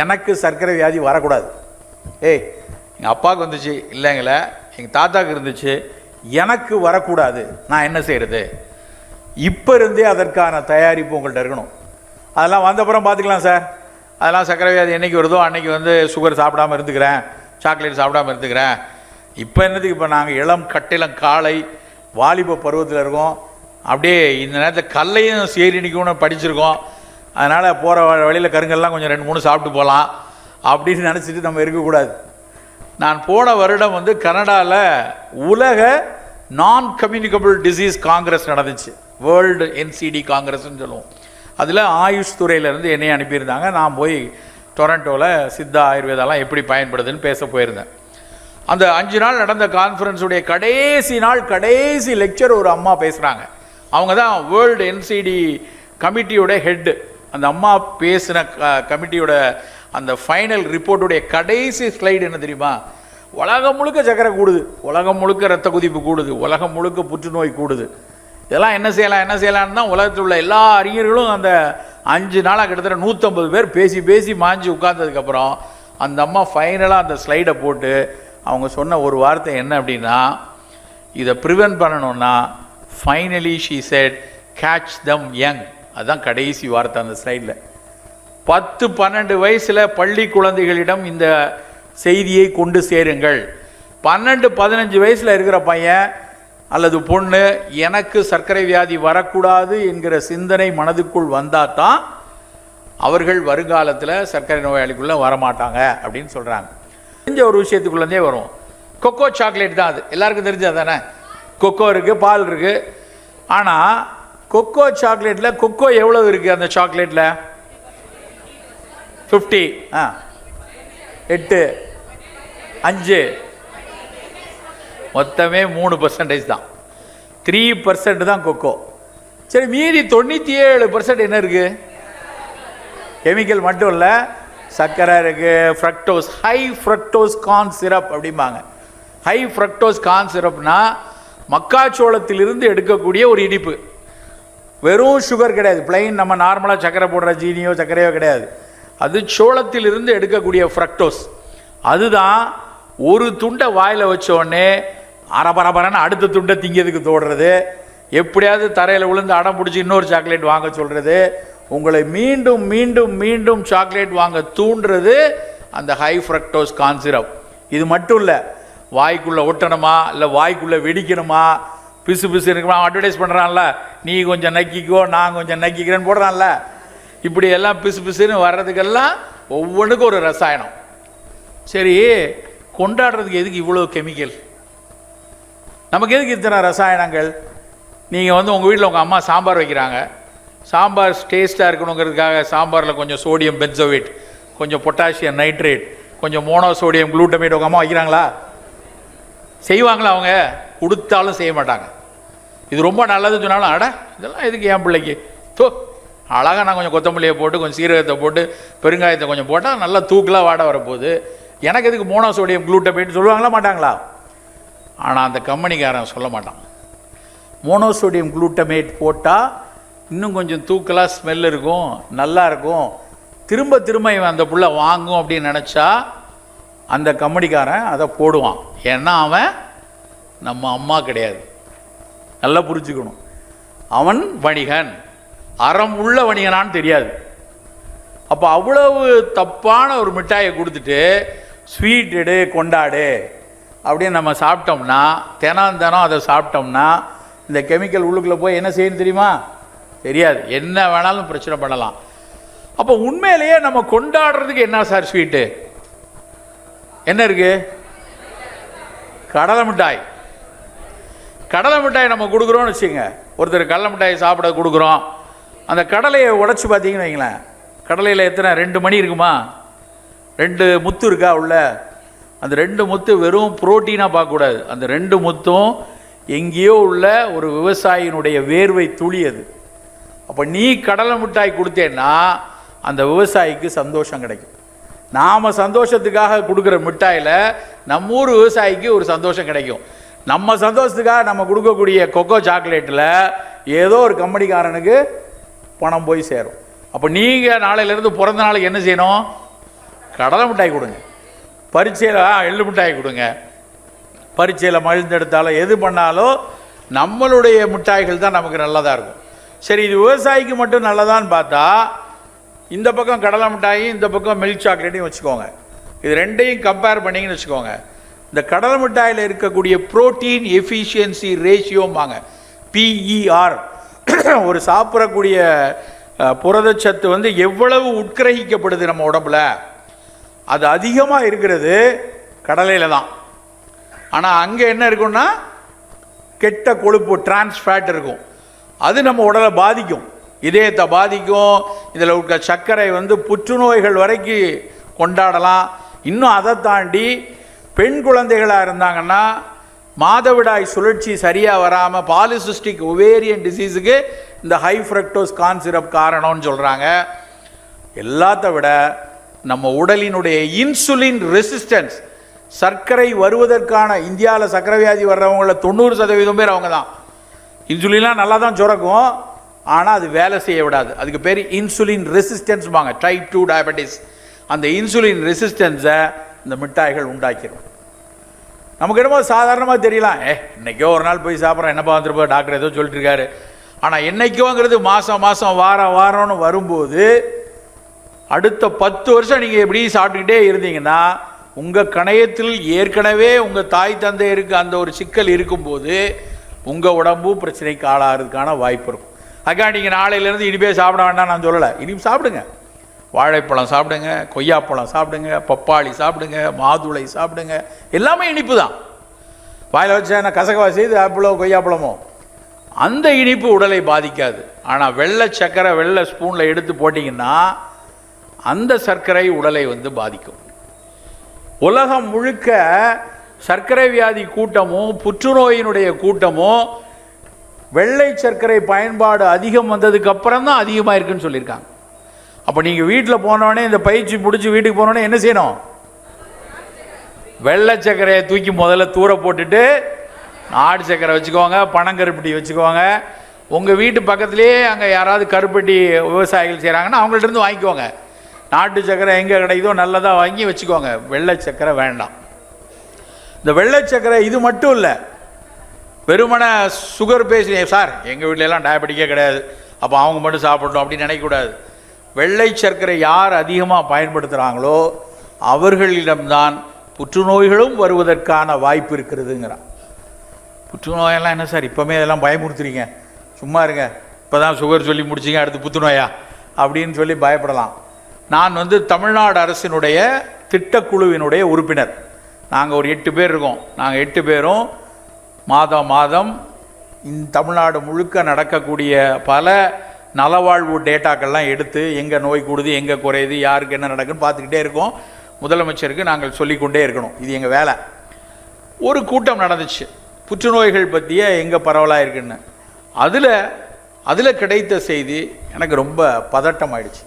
எனக்கு சர்க்கரை வியாதி வரக்கூடாது. ஏய் எங்கள் அப்பாவுக்கு வந்துச்சு இல்லைங்களே எங்கள் தாத்தாவுக்கு இருந்துச்சு எனக்கு வரக்கூடாது. நான் என்ன செய்கிறது இப்போ இருந்தே அதற்கான தயாரிப்பு உங்கள்கிட்ட இருக்கணும். அதெல்லாம் வந்தப்புறம் பார்த்துக்கலாம் சார். அதெல்லாம் சர்க்கரை வியாதி என்றைக்கு வருதோ அன்னைக்கு வந்து சுகர் சாப்பிடாம இருந்துக்கிறேன். சாக்லேட் சாப்பிடாம இருந்துக்கிறேன். இப்போ என்னதுக்கு இப்போ நாங்கள் இளம் கட்டிலம் காலை வாலிப பருவத்தில் இருக்கோம். அப்படியே இந்த நேரத்தில் கல்லையும் சேரி நிற்கணும்னு படிச்சிருக்கோம். அதனால் போகிற வழியில் கருங்கல்லாம் கொஞ்சம் ரெண்டு மூணு சாப்பிட்டு போகலாம் அப்படின்னு நினச்சிட்டு நம்ம இருக்கக்கூடாது. நான் போன வருடம் வந்து கனடாவில் உலக நான் கம்யூனிகபிள் டிசீஸ் காங்கிரஸ் நடந்துச்சு. வேர்ல்டு என்சிடி காங்கிரஸ்ன்னு சொல்லுவோம். அதில் ஆயுஷ் துறையிலேருந்து என்னை அனுப்பியிருந்தாங்க. நான் போய் டொரண்டோவில் சித்தா ஆயுர்வேதாலாம் எப்படி பயன்படுதுன்னு பேச போயிருந்தேன். அந்த அஞ்சு நாள் நடந்த கான்ஃபரன்ஸுடைய கடைசி நாள் கடைசி லெக்சர் ஒரு அம்மா பேசுகிறாங்க அவங்க தான் வேர்ல்டு என்சிடி கமிட்டியோட ஹெட்டு அந்த அம்மா பேசின க கமிட்டியோட அந்த ஃபைனல் ரிப்போர்ட்டுடைய கடைசி ஸ்லைடு என்ன தெரியுமா? உலகம் முழுக்க சக்கரை கூடுது. உலகம் முழுக்க ரத்த குதிப்பு கூடுது. உலகம் முழுக்க புற்றுநோய் கூடுது. இதெல்லாம் என்ன செய்யலாம் என்ன செய்யலாம்னு தான் உலகத்தில் உள்ள எல்லா அறிஞர்களும் அந்த அஞ்சு நாளாக கிட்டத்தட்ட நூற்றம்பது பேர் பேசி பேசி மாஞ்சி உட்கார்ந்ததுக்கப்புறம் அந்த அம்மா ஃபைனலாக அந்த ஸ்லைடை போட்டு அவங்க சொன்ன ஒரு வார்த்தை என்ன அப்படின்னா இதை ப்ரிவென்ட் பண்ணணும்னா finally she said catch them young அதுதான் கடைசி வார்த்தை அந்த ஸ்லைடில். பத்து பன்னெண்டு வயசில் பள்ளி குழந்தைகளிடம் இந்த செய்தியை கொண்டு சேருங்கள். பன்னெண்டு பதினஞ்சு வயசில் இருக்கிற பையன் அல்லது பொண்ணு எனக்கு சர்க்கரை வியாதி வரக்கூடாது என்கிற சிந்தனை மனதுக்குள் வந்தால் தான் அவர்கள் வருங்காலத்தில் சர்க்கரை நோயாளிக்குள்ளே வரமாட்டாங்க அப்படின்னு சொல்கிறாங்க தெரிஞ்ச ஒரு விஷயத்துக்குள்ளேருந்தே வரும் கொக்கோ சாக்லேட் தான் அது. எல்லாருக்கும் தெரிஞ்சது தானே? கொக்கோ இருக்குது பால் இருக்குது ஆனால் கொக்கோ சாக்லேட்டில் கொக்கோ எவ்வளோ இருக்குது அந்த சாக்லேட்டில் ஃபிஃப்டி ஆ. எட்டு. அஞ்சு. மொத்தமே மூணு பர்சன்டேஜ் தான். த்ரீ பர்சன்ட் தான் கொக்கோ சரி மீதி தொண்ணூற்றி ஏழு பர்சன்ட் என்ன இருக்குது கெமிக்கல் மட்டும் இல்லை. சர்க்கரை இருக்குது fructose high fructose corn syrup அப்படிம்பாங்க. ஹை ஃப்ரக்டோஸ் கார்ன் சிரப்னா மக்காச்சோளத்திலிருந்து எடுக்கக்கூடிய ஒரு இனிப்பு. வெறும் சுகர் கிடையாது. பிளெயின் நம்ம நார்மலாக சக்கரை போடுற ஜீனியோ சர்க்கரையோ கிடையாது. அது சோளத்திலிருந்து எடுக்கக்கூடிய ஃப்ரக்டோஸ் அதுதான் ஒரு துண்டை வாயில் வச்சோடனே அரபரபரன்னு அடுத்த துண்டை திங்கிறதுக்கு தோடுறது. எப்படியாவது தரையில் விழுந்து அடம் பிடிச்சி இன்னொரு சாக்லேட் வாங்க சொல்கிறது உங்களை மீண்டும் மீண்டும் மீண்டும் சாக்லேட் வாங்க தூண்டுறது அந்த ஹை ஃப்ரக்டோஸ் கான்சிரப் இது மட்டும் இல்லை வாய்க்குள்ளே ஒட்டணுமா இல்லை வாய்க்குள்ளே வெடிக்கணுமா பிசு பிசு இருக்குமா? அட்வர்டைஸ் பண்ணுறான்ல நீ கொஞ்சம் நக்கிக்கோ நான் கொஞ்சம் நக்கிக்கிறேன்னு போடுறான்ல. இப்படி எல்லாம் பிசு பிசுன்னு வர்றதுக்கெல்லாம் ஒவ்வொன்றுக்கும் ஒரு ரசாயனம். சரி கொண்டாடுறதுக்கு எதுக்கு இவ்வளோ கெமிக்கல் நமக்கு எதுக்கு இத்தனை ரசாயனங்கள்? நீங்கள் வந்து உங்கள் வீட்டில் உங்கள் அம்மா சாம்பார் வைக்கிறாங்க. சாம்பார் டேஸ்ட்டாக இருக்கணுங்கிறதுக்காக சாம்பாரில் கொஞ்சம் சோடியம் பென்சோவேட் கொஞ்சம் பொட்டாசியம் நைட்ரேட் கொஞ்சம் மோனோ சோடியம் குளூட்டமேட் உங்கள் அம்மா வைக்கிறாங்களா? செய்வாங்களா அவங்க? கொடுத்தாலும் செய்ய மாட்டாங்க. இது ரொம்ப நல்லதுன்னு சொன்னாலும் அட இதெல்லாம் எதுக்கு என் பிள்ளைக்கு? தோ அழகாக நான் கொஞ்சம் கொத்தமல்லியை போட்டு கொஞ்சம் சீரகத்தை போட்டு பெருங்காயத்தை கொஞ்சம் போட்டால் நல்லா தூக்கலாக வாட வரப்போகுது. எனக்கு எதுக்கு மோனோ சோடியம் குளூட்டமேட் சொல்லுவாங்களா மாட்டாங்களா? ஆனால் அந்த கம்பெனிக்காரன் சொல்ல மாட்டான். மோனோசோடியம் குளூட்டமேட் போட்டால் இன்னும் கொஞ்சம் தூக்கலாக ஸ்மெல் இருக்கும் நல்லா இருக்கும். திரும்ப திரும்ப இவன் அந்த புள்ள வாங்கும் அப்படின்னு நினச்சா அந்த கம்பெனிக்காரன் அதை போடுவான். ஏன்னா அவன் நம்ம அம்மா கிடையாது. நல்லா புரிஞ்சுக்கணும். அவன் வணிகன். அறம் உள்ள வணிகனான்னு தெரியாது. அப்போ அவ்வளவு தப்பான ஒரு மிட்டாயை கொடுத்துட்டு ஸ்வீட் எடு கொண்டாடு அப்படின்னு நம்ம சாப்பிட்டோம்னா தினம் தினம் அதை சாப்பிட்டோம்னா இந்த கெமிக்கல் உள்ளுக்குள்ளே போய் என்ன செய்யணும் தெரியுமா? தெரியாது. என்ன வேணாலும் பிரச்சனை பண்ணலாம். அப்போ உண்மையிலேயே நம்ம கொண்டாடுறதுக்கு என்ன சார் ஸ்வீட்டு? என்ன இருக்குது கடலை மிட்டாய். கடலை மிட்டாய் நம்ம கொடுக்குறோம்னு வச்சுங்க ஒருத்தர் கடலை மிட்டாய் சாப்பிட கொடுக்குறோம். அந்த கடலையை உடச்சி பார்த்தீங்கன்னு வைங்களேன். கடலையில் எத்தனை? ரெண்டு மணி இருக்குமா? ரெண்டு முத்து இருக்கா உள்ள? அந்த ரெண்டு முத்து வெறும் புரோட்டீனாக பார்க்கக்கூடாது. அந்த ரெண்டு முத்தும் எங்கேயோ உள்ள ஒரு விவசாயினுடைய வேர்வை துளி அது. அப்போ நீ கடலை மிட்டாய் கொடுத்தேன்னா அந்த விவசாயிக்கு சந்தோஷம் கிடைக்கும். நாம் சந்தோஷத்துக்காக கொடுக்குற மிட்டாயில் நம்ம ஊர் விவசாயிக்கு ஒரு சந்தோஷம் கிடைக்கும். நம்ம சந்தோஷத்துக்காக நம்ம கொடுக்கக்கூடிய கொக்கோ சாக்லேட்டில் ஏதோ ஒரு கம்பெனிக்காரனுக்கு பணம் போய் சேரும். அப்போ நீங்கள் நாளையிலேருந்து பிறந்த நாளைக்கு என்ன செய்யணும்? கடலை மிட்டாய் கொடுங்க. பரீட்சையில் எள்ளு மிட்டாய் கொடுங்க. பரீட்சையில் மழுந்தெடுத்தாலும் எது பண்ணாலும் நம்மளுடைய மிட்டாய்கள் தான் நமக்கு நல்லதாக இருக்கும். சரி இது விவசாயிக்கு மட்டும் நல்லதான்னு பார்த்தா இந்த பக்கம் கடலை மிட்டாயும் இந்த பக்கம் மில்க் சாக்லேட்டையும் வச்சுக்கோங்க. இது ரெண்டையும் கம்பேர் பண்ணிங்கன்னு வச்சுக்கோங்க. இந்த கடலை மிட்டாயில் இருக்கக்கூடிய புரோட்டீன் எஃபிஷியன்சி ரேஷியோம்பாங்க பிஇஆர் ஒரு சாப்பிடக்கூடிய புரதச்சத்து வந்து எவ்வளவு உட்கிரகிக்கப்படுது நம்ம உடம்புல? அது அதிகமாக இருக்கிறது கடலையில் தான். ஆனால் அங்கே என்ன இருக்கும்னா கெட்ட கொழுப்பு டிரான்ஸ்ஃபேட் இருக்கும். அது நம்ம உடலை பாதிக்கும். இதயத்தை பாதிக்கும். இதில் இருக்க சர்க்கரை வந்து புற்றுநோய்கள் வரைக்கும் கொண்டாடலாம். இன்னும் அதை தாண்டி பெண் குழந்தைகளாக இருந்தாங்கன்னா மாதவிடாய் சுழற்சி சரியாக வராமல் பாலிசிஸ்டிக் ஒவேரியன் டிசீஸுக்கு இந்த ஹை ஃப்ரக்டோஸ் கான் சிரப் காரணம்னு சொல்கிறாங்க எல்லாத்த விட நம்ம உடலினுடைய இன்சுலின் ரெசிஸ்டன்ஸ் சர்க்கரை வருவதற்கான இந்தியாவில் சர்க்கரை வியாதி வர்றவங்கள தொண்ணூறு சதவீதம் பேர் அவங்க தான். இன்சுலின்லாம் நல்லா தான் சுரக்கும் ஆனால் அது வேலை செய்ய விடாது. அதுக்கு பேர் இன்சுலின் ரெசிஸ்டன்ஸ்பாங்க டைப் டூ டயபெட்டிஸ் அந்த இன்சுலின் ரெசிஸ்டன்ஸை இந்த மிட்டாய்கள் உண்டாக்கிடும் நமக்கு என்னமோ சாதாரணமாக தெரியலாம். ஏ இன்னைக்கோ ஒரு நாள் போய் சாப்பிட்றேன் என்னப்பா வந்துருப்பா? டாக்டர் ஏதோ சொல்லிட்டுருக்காரு. ஆனால் என்றைக்கோங்கிறது மாதம் மாதம் வாரம் வாரம்னு வரும்போது அடுத்த பத்து வருஷம் நீங்கள் எப்படி சாப்பிட்டுக்கிட்டே இருந்தீங்கன்னா உங்கள் கணையத்தில் ஏற்கனவே உங்கள் தாய் தந்தையருக்கு அந்த ஒரு சிக்கல் இருக்கும்போது உங்கள் உடம்பு பிரச்சனைக்கு ஆளாகிறதுக்கான வாய்ப்பு இருக்கும். அக்கா நீங்கள் நாளையிலேருந்து இனிமே சாப்பிட வேண்டாம் நான் சொல்லலை. இனிமே சாப்பிடுங்க. வாழைப்பழம் சாப்பிடுங்க கொய்யாப்பழம் சாப்பிடுங்க பப்பாளி சாப்பிடுங்க மாதுளை சாப்பிடுங்க. எல்லாமே இனிப்பு தான். வாயில் வச்சா என்ன கசகவா செய்து ஆப்பிளோ கொய்யாப்பழமோ? அந்த இனிப்பு உடலை பாதிக்காது. ஆனால் வெள்ளை சர்க்கரை வெள்ளை ஸ்பூனில் எடுத்து போட்டிங்கன்னா அந்த சர்க்கரை உடலை வந்து பாதிக்கும். உலகம் முழுக்க சர்க்கரை வியாதி கூட்டமும் புற்றுநோயினுடைய கூட்டமும் வெள்ளை சர்க்கரை பயன்பாடு அதிகம் வந்ததுக்கு அப்புறம் தான் அதிகமாக இருக்குன்னு சொல்லியிருக்காங்க. அப்போ நீங்கள் வீட்டில் போனோடனே இந்த பயிற்சி பிடிச்சி வீட்டுக்கு போனோடனே என்ன செய்யணும்? வெள்ளை சக்கரையை தூக்கி முதல்ல தூர போட்டுட்டு நாடு சக்கரை வச்சுக்கோங்க பனங்கருப்பட்டி வச்சுக்கோங்க. உங்கள் வீட்டு பக்கத்துலேயே அங்கே யாராவது கருப்பட்டி விவசாயிகள் செய்கிறாங்கன்னா அவங்கள்ட்ட இருந்து வாங்கிக்கோங்க. நாட்டு சக்கரை எங்கே கிடைக்குதோ நல்லதாக வாங்கி வச்சுக்கோங்க. வெள்ளை சக்கரை வேண்டாம். இந்த வெள்ளை சக்கரை இது மட்டும் இல்லை வெறுமனே சுகர் பேசி சார் எங்கள் வீட்ல எல்லாம் டயபெட்டிக்கே கிடையாது. அப்போ அவங்க மட்டும் சாப்பிடணும் அப்படின்னு நினைக்கக்கூடாது. வெள்ளை சர்க்கரை யார் அதிகமாக பயன்படுத்துகிறாங்களோ அவர்களிடம்தான் புற்றுநோய்களும் வருவதற்கான வாய்ப்பு இருக்கிறதுங்கிறான். புற்றுநோயெல்லாம் என்ன சார்? இப்போமே இதெல்லாம் பயமுறுத்துறீங்க. சும்மா இருங்க. இப்போ தான் சுகர் சொல்லி முடிச்சிங்க அடுத்து புற்றுநோயா அப்படின்னு சொல்லி பயப்படலாம். நான் வந்து தமிழ்நாடு அரசினுடைய திட்டக்குழுவினுடைய உறுப்பினர். நாங்கள் ஒரு எட்டு பேர் இருக்கோம். நாங்கள் எட்டு பேரும் மாதம் மாதம் இந்த தமிழ்நாடு முழுக்க நடக்கக்கூடிய பல நலவாழ்வு டேட்டாக்கள்லாம் எடுத்து எங்கே நோய் கூடுது எங்கே குறையுது யாருக்கு என்ன நடக்குன்னு பார்த்துக்கிட்டே இருக்கோம். முதலமைச்சருக்கு நாங்கள் சொல்லிக்கொண்டே இருக்கணும். இது எங்கள் வேலை. ஒரு கூட்டம் நடந்துச்சு. புற்றுநோய்கள் பற்றிய எங்கே பரவலாக இருக்குன்னு. அதில் அதில் கிடைத்த செய்தி எனக்கு ரொம்ப பதட்டம் ஆயிடுச்சு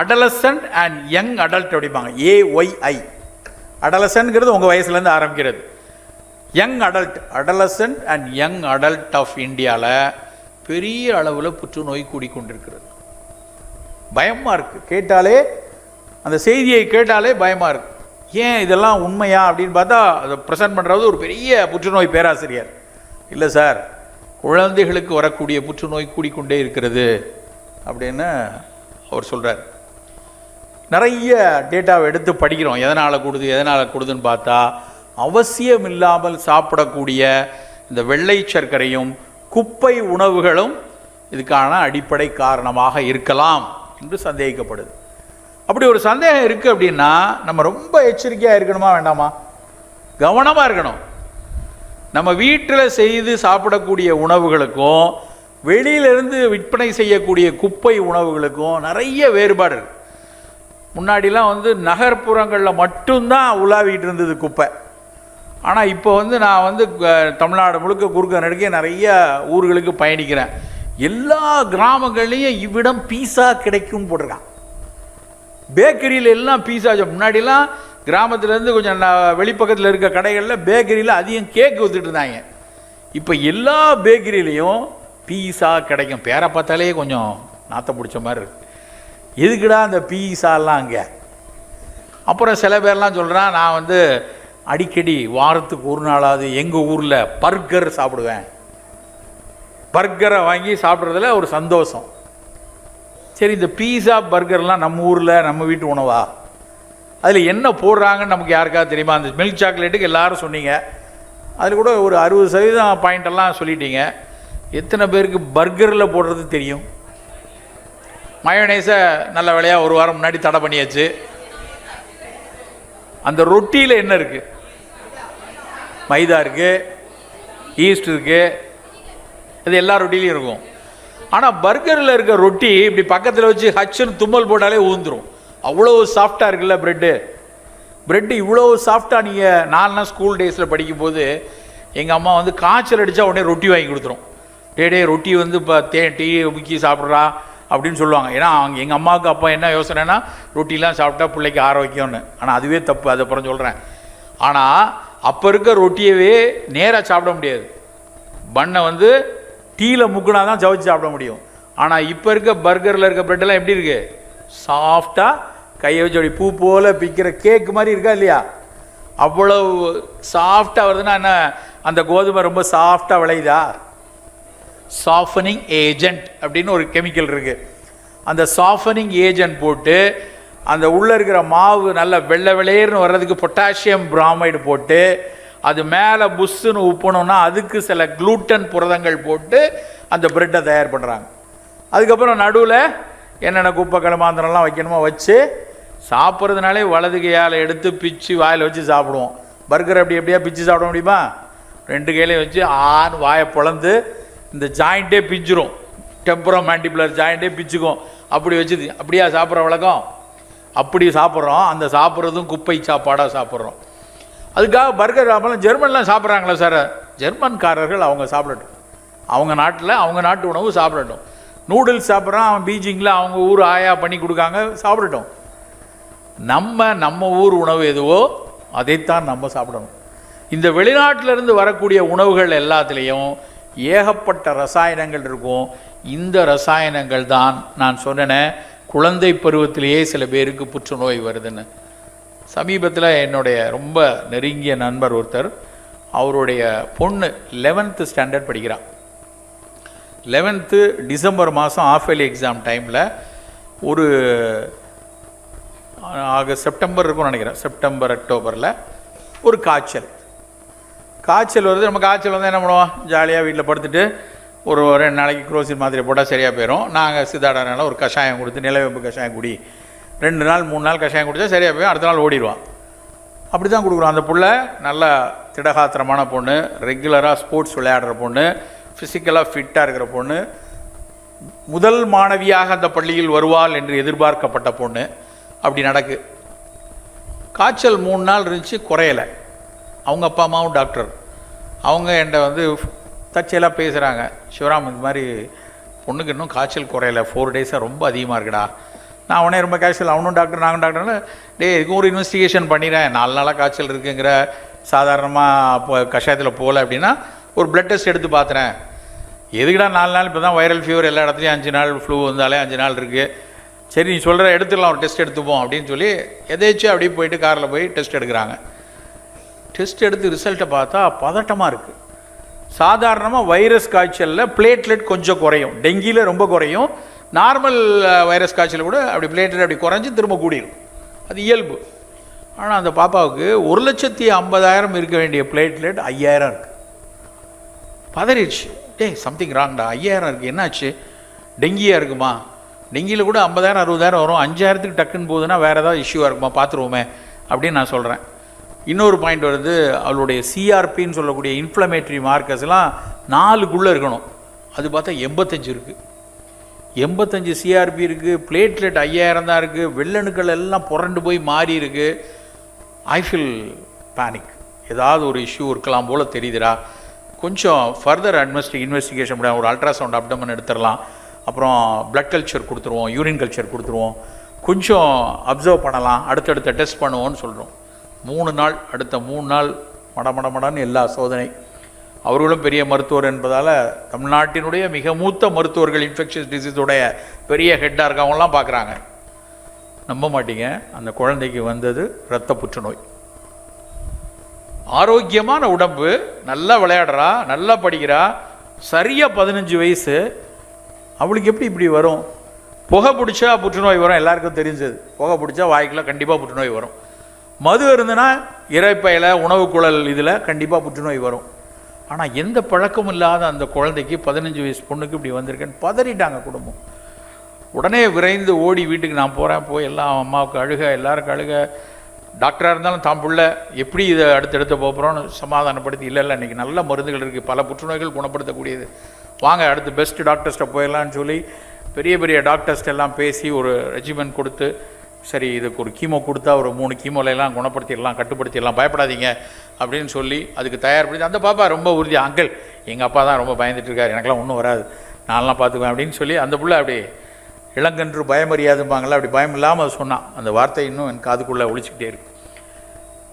அடலசன்ட் அண்ட் யங் அடல்ட் அப்படிம்பாங்க ஏஒய்ஐ அடலசன்ங்கிறது உங்கள் வயசுலேருந்து ஆரம்பிக்கிறது. Young adult adolescent and young adult of இந்தியாவில் பெரிய அளவில் புற்றுநோய் கூடிக்கொண்டிருக்கிறது. பயமாக இருக்குது கேட்டாலே அந்த செய்தியை கேட்டாலே பயமாக இருக்குது ஏன் இதெல்லாம் உண்மையா அப்படின்னு பார்த்தா அதை ப்ரெசென்ட் பண்ணுறது ஒரு பெரிய புற்றுநோய் பேராசிரியர். இல்லை சார் குழந்தைகளுக்கு வரக்கூடிய புற்றுநோய் கூடிக்கொண்டே இருக்கிறது அப்படின்னு அவர் சொல்கிறார் நிறைய டேட்டாவை எடுத்து படிக்கிறோம். எதனால் கூடுது எதனால் கூடுதுன்னு பார்த்தா அவசியம் இல்லாமல் சாப்பிடக்கூடிய இந்த வெள்ளை சர்க்கரையும் குப்பை உணவுகளும் இதுக்கான அடிப்படை காரணமாக இருக்கலாம் என்று சந்தேகிக்கப்படுது. அப்படி ஒரு சந்தேகம் இருக்குது அப்படின்னா நம்ம ரொம்ப எச்சரிக்கையாக இருக்கணுமா வேண்டாமா? கவனமாக இருக்கணும். நம்ம வீட்டில் செய்து சாப்பிடக்கூடிய உணவுகளுக்கும் வெளியிலிருந்து விற்பனை செய்யக்கூடிய குப்பை உணவுகளுக்கும் நிறைய வேறுபாடு இருக்குது முன்னாடிலாம் வந்து நகர்ப்புறங்களில் மட்டும்தான் உலாவிட்டு இருந்தது குப்பை. ஆனால் இப்போ வந்து நான் வந்து தமிழ்நாடு முழுக்க குறுக்க நடுக்க நிறைய ஊர்களுக்கு பயணிக்கிறேன். எல்லா கிராமங்கள்லேயும் இவ்விடம் பீஸா கிடைக்கும் போட்டிருக்கான். பேக்கரியில் எல்லாம் பீஸா முன்னாடிலாம் கிராமத்துலேருந்து கொஞ்சம் வெளிப்பக்கத்தில் இருக்க கடைகளில் பேக்கரியில் அதிகம் கேக் வித்துட்டு இருந்தாங்க. இப்போ எல்லா பேக்கரியிலையும் பீஸா கிடைக்கும். பேரை பார்த்தாலே கொஞ்சம் நாத்தம் பிடிச்ச மாதிரி இருக்கு. எதுக்குடா அந்த பீஸாலாம் அங்கே? அப்புறம் சில பேர்லாம் சொல்கிறான் நான் வந்து அடிக்கடி வாரத்துக்கு ஒரு நாளாவது எங்கள் ஊரில் பர்கர் சாப்பிடுவேன். பர்கரை வாங்கி சாப்பிட்றதுல ஒரு சந்தோஷம். சரி இந்த பீஸா பர்கர்லாம் நம்ம ஊரில் நம்ம வீட்டு உணவா? அதில் என்ன போடுறாங்கன்னு நமக்கு யாருக்காவது தெரியுமா? அந்த மில்க் சாக்லேட்டுக்கு எல்லோரும் சொன்னீங்க. அதில் கூட ஒரு அறுபது சதவீதம் பாயிண்டெல்லாம் சொல்லிட்டீங்க. எத்தனை பேருக்கு பர்கரில் போடுறது தெரியும்? மயோனேஸை நல்ல வேலையாக ஒரு வாரம் முன்னாடி தடை பண்ணியாச்சு. அந்த ரொட்டியில் என்ன இருக்குது மைதா இருக்குது ஈஸ்ட் இருக்குது இது எல்லா ரொட்டிலையும் இருக்கும். ஆனால் பர்கரில் இருக்க ரொட்டி இப்படி பக்கத்தில் வச்சு ஹச்சுன்னு தும்மல் போட்டாலே ஊந்துடும் அவ்வளோ சாஃப்டாக இருக்குல்ல ப்ரெட்டு ப்ரெட்டு இவ்வளோ சாஃப்டாக நீங்கள் நாலுனா ஸ்கூல் டேஸில் படிக்கும்போது எங்கள் அம்மா வந்து காய்ச்சல் அடித்தா உடனே ரொட்டி வாங்கி கொடுத்துரும். டே டே ரொட்டி வந்து இப்போ தே டீ முக்கி சாப்பிட்றா. அப்படின்னு சொல்லுவாங்க. ஏன்னா அவங்க எங்கள் அம்மாவுக்கு அப்பா என்ன யோசனைனா ரொட்டிலாம் சாப்பிட்டா பிள்ளைக்கு ஆரோக்கியம்னு. ஆனால் அதுவே தப்பு. அது அப்புறம் சொல்கிறேன் ஆனால் அப்போ இருக்க ரொட்டியவே நேராக சாப்பிட முடியாது. பண்ணை வந்து டீயில் முக்குனா தான் சவைச்சு சாப்பிட முடியும். ஆனால் இப்போ இருக்க பர்கரில் இருக்க ப்ரெட்டெல்லாம் எப்படி இருக்குது சாஃப்டாக கையை வச்சு அப்படி பூ போல் பிக்கிற கேக் மாதிரி இருக்கா இல்லையா? அவ்வளவு சாஃப்டாக வருதுன்னா என்ன? அந்த கோதுமை ரொம்ப சாஃப்டாக விளையுதா? சாஃபனிங் ஏஜென்ட் அப்படின்னு ஒரு கெமிக்கல் இருக்குது அந்த சாஃபனிங் ஏஜென்ட் போட்டு அந்த உள்ளே இருக்கிற மாவு நல்ல வெள்ளை வெளையர்னு வர்றதுக்கு பொட்டாசியம் பிராமைடு போட்டு அது மேலே புஷ்ஷுன்னு உப்பணும்னா அதுக்கு சில குளூட்டன் புரதங்கள் போட்டு அந்த பிரெட்டை தயார் பண்ணுறாங்க அதுக்கப்புறம் நடுவில் என்னென்ன குப்பை கிளமாந்திரம்லாம் வைக்கணுமோ வச்சு சாப்பிட்றதுனாலே வலது கையால் எடுத்து பிச்சு வாயில் வச்சு சாப்பிடுவோம். பர்கர் அப்படி எப்படியா பிச்சு சாப்பிட முடியுமா? ரெண்டு கையிலையும் வச்சு ஆண் வாயை பிளந்து இந்த ஜாயிண்ட்டே பிஞ்சிரும். டெம்பரோ மேண்டிபுலர் ஜாயிண்ட்டே பிச்சுக்கும் அப்படி வச்சுது அப்படியா சாப்பிட்ற வழக்கம்? அப்படி சாப்பிட்றோம். அந்த சாப்பிட்றதும் குப்பை சாப்பாடாக சாப்பிட்றோம். அதுக்காக பர்கர் சாப்பிடலாம். ஜெர்மன்லாம் சாப்பிட்றாங்களா சார். ஜெர்மன்காரர்கள் அவங்க சாப்பிடட்டும். அவங்க நாட்டில் அவங்க நாட்டு உணவு சாப்பிடட்டும். நூடுல்ஸ் சாப்பிட்றான் அவன் பீஜிங்கில் அவங்க ஊர் ஆயா பண்ணி கொடுக்காங்க சாப்பிடட்டும். நம்ம நம்ம ஊர் உணவு எதுவோ அதைத்தான் நம்ம சாப்பிடணும். இந்த வெளிநாட்டிலிருந்து வரக்கூடிய உணவுகள் எல்லாத்துலேயும் ஏகப்பட்ட ரசாயனங்கள் இருக்கும். இந்த ரசாயனங்கள் தான் நான் சொன்னேனே குழந்தை பருவத்திலேயே சில பேருக்கு புற்றுநோய் வருதுன்னு. சமீபத்தில் என்னுடைய ரொம்ப நெருங்கிய நண்பர் ஒருத்தர் அவருடைய பொண்ணு லெவன்த்து ஸ்டாண்டர்ட் படிக்கிறான். லெவன்த்து டிசம்பர் மாதம் ஆஃப் இயர்லி எக்ஸாம் டைமில் ஒரு ஆக செப்டம்பர் இருக்கும்னு நினைக்கிறேன். செப்டம்பர் அக்டோபரில் ஒரு காய்ச்சல். காய்ச்சல் வருது நம்ம காய்ச்சல் வந்து என்ன பண்ணுவோம்? ஜாலியாக வீட்டில் படுத்துட்டு ஒரு ரெண்டு நாளைக்கு குரோசின் மாத்திரை போட்டால் சரியாக போயிடும் நாங்கள் சித்தாடனால ஒரு கஷாயம் கொடுத்து நிலவேம்பு கஷாயம் குடி. ரெண்டு நாள் மூணு நாள் கஷாயம் குடித்தா சரியாக போய் அடுத்த நாள் ஓடிடுவான். அப்படி தான் கொடுக்குறோம். அந்த புள்ள நல்ல திடகாத்திரமான பொண்ணு ரெகுலராக ஸ்போர்ட்ஸ் விளையாடுற பொண்ணு ஃபிசிக்கலாக ஃபிட்டாக இருக்கிற பொண்ணு முதல் மாணவியாக அந்த பள்ளியில் வருவாள் என்று எதிர்பார்க்கப்பட்ட பொண்ணு. அப்படி நடக்கு. காய்ச்சல் மூணு நாள் இருந்துச்சு குறையலை. அவங்க அப்பா அம்மாவும் டாக்டர். அவங்க என்கிட்ட வந்து தச்சையெல்லாம் பேசுகிறாங்க சிவராம் இந்த மாதிரி பொண்ணுக்கு இன்னும் காய்ச்சல் குறையல. ஃபோர் டேஸாக ரொம்ப அதிகமாக இருக்குடா. நான் அவனே ரொம்ப காய்ச்சல் அவனும் டாக்டர் நானும் டாக்டர்னு டே இதுக்கும் ஒரு இன்வெஸ்டிகேஷன் பண்ணிடுறேன் நாலு நாளாக காய்ச்சல் இருக்குங்கிற சாதாரணமாக இப்போ கஷாயத்தில் போகல அப்படின்னா ஒரு பிளட் டெஸ்ட் எடுத்து பார்த்துறேன் எதுக்குடா நாலு நாள்? இப்போ தான் வைரல் ஃபீவர் எல்லா இடத்துலையும் அஞ்சு நாள் ஃப்ளூ வந்தாலே அஞ்சு நாள் இருக்குது சரி நீ சொல்கிற எடுத்துடலாம். ஒரு டெஸ்ட் எடுத்துப்போம். அப்படின்னு சொல்லி எதேச்சும் அப்படியே போயிட்டு காரில் போய் டெஸ்ட் எடுக்கிறாங்க. டெஸ்ட் எடுத்து ரிசல்ட்டை பார்த்தா பதட்டமாக இருக்குது சாதாரணமாக வைரஸ் காய்ச்சலில் பிளேட்லெட் கொஞ்சம் குறையும். டெங்கியில் ரொம்ப குறையும். நார்மல் வைரஸ் காய்ச்சல் கூட அப்படி பிளேட்லெட் அப்படி குறைஞ்சி திரும்ப கூடிரும். அது இயல்பு. ஆனால் அந்த பாப்பாவுக்கு ஒரு லட்சத்தி ஐம்பதாயிரம் இருக்க வேண்டிய பிளேட்லெட் ஐயாயிரம் இருக்குது பதறிடுச்சு. டேய் சம்திங் ராங்டா ஐயாயிரம் இருக்குது என்னாச்சு? டெங்கியாக இருக்குமா? டெங்கியில் கூட ஐம்பதாயிரம் அறுபதாயிரம் வரும். அஞ்சாயிரத்துக்கு டக்குன்னு போகுதுன்னா வேறு ஏதாவது இஷ்யூவாக இருக்குமா? பார்த்துருவோமே அப்படின்னு நான் சொல்கிறேன் இன்னொரு பாயிண்ட் வருது அவளுடைய சிஆர்பின்னு சொல்லக்கூடிய இன்ஃப்ளமேட்டரி மார்க்கர்ஸ்லாம் நாலுக்குள்ளே இருக்கணும். அது பார்த்தா எண்பத்தஞ்சு இருக்குது எண்பத்தஞ்சு சிஆர்பி இருக்குது பிளேட்லெட் ஐயாயிரம் தான் இருக்குது வெள்ளணுக்கள் எல்லாம் புரண்டு போய் மாறி இருக்குது ஐ ஃபீல் பேனிக் ஏதாவது ஒரு இஷ்யூ இருக்கலாம் போல் தெரியுதுடா. கொஞ்சம் ஃபர்தர் அட்மினிஸ்ட்ரி இன்வெஸ்டிகேஷன் முடியாது ஒரு அல்ட்ராசவுண்ட் அப்டமன் எடுத்துடலாம். அப்புறம் பிளட் கல்ச்சர் கொடுத்துருவோம் யூரின் கல்ச்சர் கொடுத்துருவோம். கொஞ்சம் அப்சர்வ் பண்ணலாம் அடுத்தடுத்த டெஸ்ட் பண்ணுவோம்னு சொல்கிறோம் மூணு நாள் அடுத்த மூணு நாள் மடமடமடன்னு எல்லா சோதனை. அவர்களும் பெரிய மருத்துவர் என்பதால் தமிழ்நாட்டினுடைய மிக மூத்த மருத்துவர்கள் இன்ஃபெக்ஷஸ் டிசீஸுடைய பெரிய ஹெட்டாக இருக்கவங்களாம் பார்க்குறாங்க நம்ப மாட்டீங்க. அந்த குழந்தைக்கு வந்தது இரத்த புற்றுநோய். ஆரோக்கியமான உடம்பு நல்லா விளையாடுறா நல்லா படிக்கிறா சரியாக பதினஞ்சு வயசு அவளுக்கு எப்படி இப்படி வரும்? புகை பிடிச்சா புற்றுநோய் வரும் எல்லாருக்கும் தெரிஞ்சது. புகை பிடிச்சா வாய்க்குள்ள கண்டிப்பாக புற்றுநோய் வரும். மது இருந்ததுன்னா இறைப்பையில் உணவு குழல் இதில் கண்டிப்பாக புற்றுநோய் வரும். ஆனால் எந்த பழக்கமும் இல்லாத அந்த குழந்தைக்கு பதினஞ்சு வயசு பொண்ணுக்கு இப்படி வந்திருக்கேன்னு பதறிட்டாங்க குடும்பம். உடனே விரைந்து ஓடி வீட்டுக்கு நான் போகிறேன் போய் எல்லாம் அம்மாவுக்கு அழுக எல்லாருக்கும் அழுக. டாக்டராக இருந்தாலும் தான் பிள்ள எப்படி இதை அடுத்தடுத்து போகிறோன்னு சமாதானப்படுத்தி இல்லை இல்லை இன்றைக்கி நல்ல மருந்துகள் இருக்குது பல புற்றுநோய்கள் குணப்படுத்தக்கூடியது. வாங்க அடுத்து பெஸ்ட்டு டாக்டர்ஸ்ட்டை போயிடலான்னு சொல்லி பெரிய பெரிய டாக்டர்ஸ்ட்ட எல்லாம் பேசி ஒரு ரெஜிமெண்ட் கொடுத்து சரி இதுக்கு ஒரு கீமோ கொடுத்தா ஒரு மூணு கீமோலையெல்லாம் குணப்படுத்திடலாம் கட்டுப்படுத்திடலாம் பயப்படாதீங்க அப்படின்னு சொல்லி அதுக்கு தயார்படுத்தி அந்த பாப்பா ரொம்ப உறுதி அங்கிள் எங்கள் அப்பா தான் ரொம்ப பயந்துட்டு இருக்காரு எனக்கெல்லாம் ஒன்றும் வராது நான்லாம் பார்த்துக்குவேன் அப்படின்னு சொல்லி அந்த பிள்ளை அப்படி இளங்கன்று பயமறியாதும்பாங்களா அப்படி பயம் இல்லாமல் அது சொன்னான். அந்த வார்த்தை இன்னும் என் காதுக்குள்ளே ஒழிச்சிக்கிட்டே இருக்கு.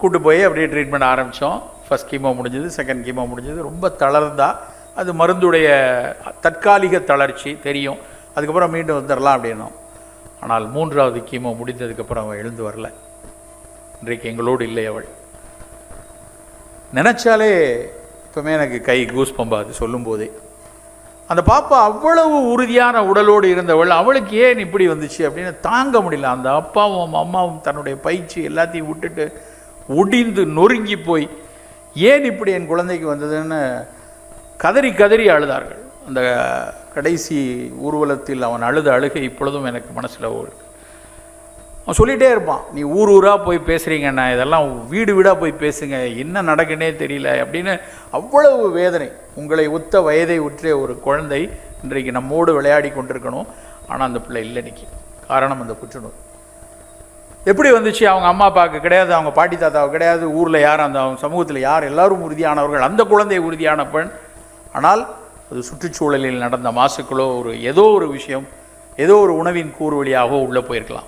கூட்டு போய் அப்படியே ட்ரீட்மெண்ட் ஆரம்பித்தோம் ஃபர்ஸ்ட் கீமோ முடிஞ்சது செகண்ட் கீமோ முடிஞ்சது ரொம்ப தளர்ந்தா அது மருந்துடைய தற்காலிக தளர்ச்சி தெரியும். அதுக்கப்புறம் மீண்டும் வந்துடலாம் அப்படின்னோம். ஆனால் மூன்றாவது கீமோ முடிந்ததுக்கப்புறம் அவள் எழுந்து வரல. இன்றைக்கு எங்களோடு இல்லை அவள். நினச்சாலே இப்போமே எனக்கு கை கூஸ் பம்பாது சொல்லும்போதே. அந்த பாப்பா அவ்வளவு உறுதியான உடலோடு இருந்தவள். அவளுக்கு ஏன் இப்படி வந்துச்சு அப்படின்னு தாங்க முடியல. அந்த அப்பாவும் அம்மாவும் தன்னுடைய பயிற்சி எல்லாத்தையும் விட்டுட்டு ஒடிந்து நொறுங்கி போய் ஏன் இப்படி என் குழந்தைக்கு வந்ததுன்னு? கதறி கதறி அழுதார்கள். அந்த கடைசி ஊர்வலத்தில் அவன் அழுத அழுகை இப்பொழுதும் எனக்கு மனசில் ஒரு அவன் சொல்லிகிட்டே இருப்பான் நீ ஊர் ஊராக போய் பேசுகிறீங்கண்ணா இதெல்லாம் வீடு வீடாக போய் பேசுங்க என்ன நடக்குன்னே தெரியல அப்படின்னு அவ்வளவு வேதனை. உங்களை ஒத்த வயதை உற்றிய ஒரு குழந்தை இன்றைக்கு நம்மோடு விளையாடி கொண்டிருக்கணும். ஆனால் அந்த பிள்ளை இல்லை நிற்கி காரணம் அந்த புற்றுநோய் எப்படி வந்துச்சு? அவங்க அம்மா அப்பாவுக்கு கிடையாது அவங்க பாட்டி தாத்தாவுக்கு கிடையாது ஊரில் யார் அந்த அவங்க சமூகத்தில் யார் எல்லாரும் உறுதியானவர்கள். அந்த குழந்தை உறுதியான பெண். ஆனால் அது சுற்றுச்சூழலில் நடந்த மாசுக்களோ ஒரு ஏதோ ஒரு விஷயம் ஏதோ ஒரு உணவின் கூறு வழியாகவோ உள்ளே போயிருக்கலாம்.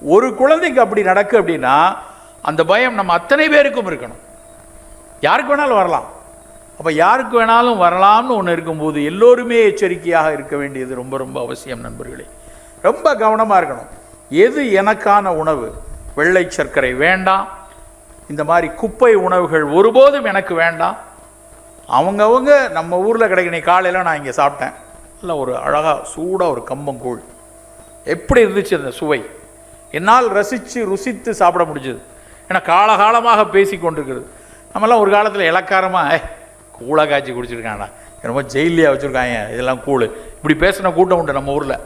ஒரு குழந்தைக்கு அப்படி நடக்கு அப்படின்னா அந்த பயம் நம்ம அத்தனை பேருக்கும் இருக்கணும். யாருக்கு வேணாலும் வரலாம். அப்போ யாருக்கு வேணாலும் வரலாம்னு ஒன்று இருக்கும்போது எல்லோருமே எச்சரிக்கையாக இருக்க வேண்டியது ரொம்ப ரொம்ப அவசியம் நண்பர்களே. ரொம்ப கவனமாக இருக்கணும். எது எனக்கான உணவு? வெள்ளை சர்க்கரை வேண்டாம். இந்த மாதிரி குப்பை உணவுகள் ஒருபோதும் எனக்கு வேண்டாம். அவங்கவுங்க நம்ம ஊரில் கிடைக்கிற காலையில் நான் இங்கே சாப்பிட்டேன். இல்லை ஒரு அழகாக சூடாக ஒரு கம்பங்கூழ். எப்படி இருந்துச்சு அந்த சுவை? என்னால் ரசித்து ருசித்து சாப்பிட முடிஞ்சது. ஏன்னா காலகாலமாக பேசி கொண்டிருக்கிறது. நம்மலாம் ஒரு காலத்தில் இலக்காரமாக ஏ கூழாக காய்ச்சி குடிச்சிருக்காங்கடா ரொம்ப ஜெயிலியாக வச்சுருக்காங்க இதெல்லாம் கூழ். இப்படி பேசின கூட்டம் உண்டு நம்ம ஊரில்.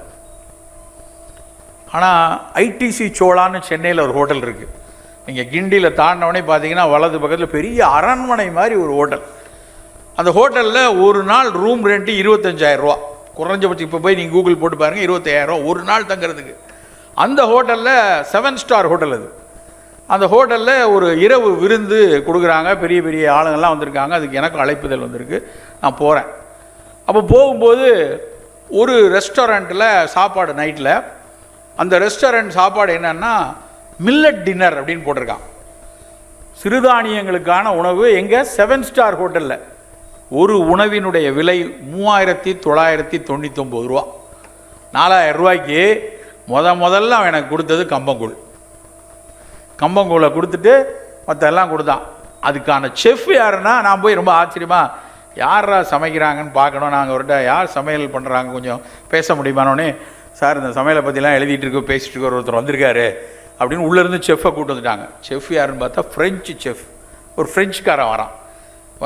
ஆனால் ஐடிசி சோழான்னு சென்னையில் ஒரு ஹோட்டல் இருக்குது நீங்கள் கிண்டியில் தாண்டினவொடனே பார்த்தீங்கன்னா வலது பக்கத்தில் பெரிய அரண்மனை மாதிரி ஒரு ஹோட்டல். அந்த ஹோட்டலில் ஒரு நாள் ரூம் ரெண்ட்டு இருபத்தஞ்சாயிரம் ரூபா. குறைஞ்சபட்சம் இப்போ போய் நீங்கள் கூகுள் போட்டு பாருங்கள் இருபத்தாயிரம் ஒரு நாள் தங்குறதுக்கு. அந்த ஹோட்டலில் செவன் ஸ்டார் ஹோட்டல் அது. அந்த ஹோட்டலில் ஒரு இரவு விருந்து கொடுக்குறாங்க பெரிய பெரிய ஆளுங்கள்லாம் வந்திருக்காங்க அதுக்கு எனக்கும் அழைப்புதல் வந்திருக்கு. நான் போகிறேன் அப்போ போகும்போது ஒரு ரெஸ்டாரண்ட்டில் சாப்பாடு நைட்டில் அந்த ரெஸ்டாரண்ட் சாப்பாடு என்னன்னா மில்லட் டின்னர் அப்படின்னு போட்டிருக்கான். சிறுதானியங்களுக்கான உணவு எங்கே? செவன் ஸ்டார் ஹோட்டலில். ஒரு உணவினுடைய விலை மூவாயிரத்தி தொள்ளாயிரத்தி தொண்ணூத்தொம்பது ரூபா. நாலாயிரம் ரூபாய்க்கு முத முதல்ல அவன் எனக்கு கொடுத்தது கம்பங்கூழ். கம்பங்கூழை கொடுத்துட்டு மற்றெல்லாம் கொடுத்தான். அதுக்கான செஃப் யாருன்னா நான் போய் ரொம்ப ஆச்சரியமாக யாரா சமைக்கிறாங்கன்னு பார்க்கணும். நாங்கள் அவர்கிட்ட யார் சமையல் பண்ணுறாங்க கொஞ்சம் பேச முடியுமானோடனே சார் இந்த சமையலை பற்றிலாம் எழுதிட்டு இருக்கோம் பேசிட்டு இருக்க ஒருத்தர் வந்திருக்காரு. அப்படின்னு உள்ளேருந்து செஃப்பை கூப்பிட்டு வந்துட்டாங்க. செஃப் யாருன்னு பார்த்தா ஃப்ரெஞ்சு செஃப் ஒரு ஃப்ரெஞ்சுக்காரன் வரான்.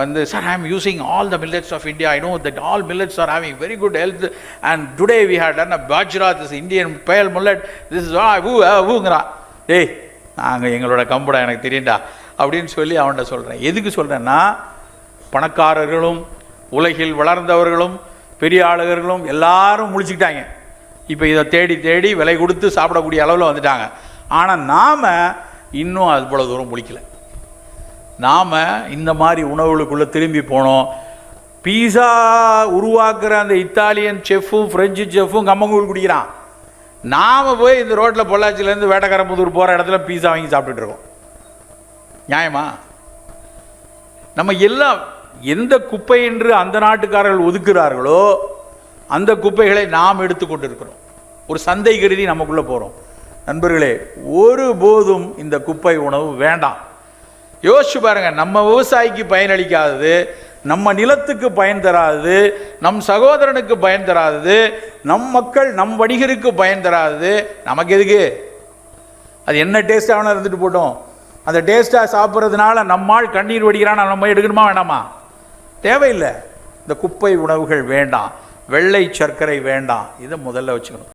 வந்து sir I am using all the millets of India I know that all millets are having very good health and today we had an a bajra this Indian pearl millet this is ஊ ஊங்கிறா டேய் நாங்கள் எங்களோட கம்புடா எனக்கு தெரியுண்டா அப்படின்னு சொல்லி அவன்கிட்ட சொல்கிறேன் எதுக்கு சொல்கிறேன்னா பணக்காரர்களும் உலகில் வளர்ந்தவர்களும் பெரிய ஆளுகர்களும் எல்லாரும் முழிச்சுக்கிட்டாங்க. இப்போ இதை தேடி தேடி விலை கொடுத்து சாப்பிடக்கூடிய அளவில் வந்துட்டாங்க. ஆனால் நாம் இன்னும் அது போல தூரம் முழிக்கல. நாம் இந்த மாதிரி உணவுகளுக்குள்ளே திரும்பி போனோம். பீஸா உருவாக்குற அந்த இத்தாலியன் செஃப்பும் ஃப்ரெஞ்சு செஃப்பும் கம்மங்கூழ் குடிக்கிறான். நாம் போய் இந்த ரோட்டில் பொள்ளாச்சியிலேருந்து வேட்டக்காரம்புதூர் போகிற இடத்துல பீஸா வாங்கி சாப்பிட்டுருக்கோம் நியாயமா? நம்ம எல்லாம் எந்த குப்பை என்று அந்த நாட்டுக்காரர்கள் ஒதுக்குறார்களோ அந்த குப்பைகளை நாம் எடுத்துக்கொண்டு இருக்கிறோம் ஒரு சந்தை கருதி நமக்குள்ளே போகிறோம் நண்பர்களே ஒருபோதும் இந்த குப்பை உணவு வேண்டாம். யோசிச்சு பாருங்க நம்ம விவசாயிக்கு பயனளிக்காதது நம்ம நிலத்துக்கு பயன் தராது நம் சகோதரனுக்கு பயன் தராது நம் மக்கள் நம் வணிகருக்கு பயன் தராது நமக்கு எதுக்கு? அது என்ன டேஸ்ட்டாக இருந்துட்டு போட்டோம். அந்த டேஸ்ட்டாக சாப்பிட்றதுனால நம்மால் கண்ணீர் வடிக்கிறான் நம்ம எடுக்கணுமா வேணாமா? தேவையில்லை. இந்த குப்பை உணவுகள் வேண்டாம். வெள்ளை சர்க்கரை வேண்டாம். இதை முதல்ல வச்சுக்கணும்.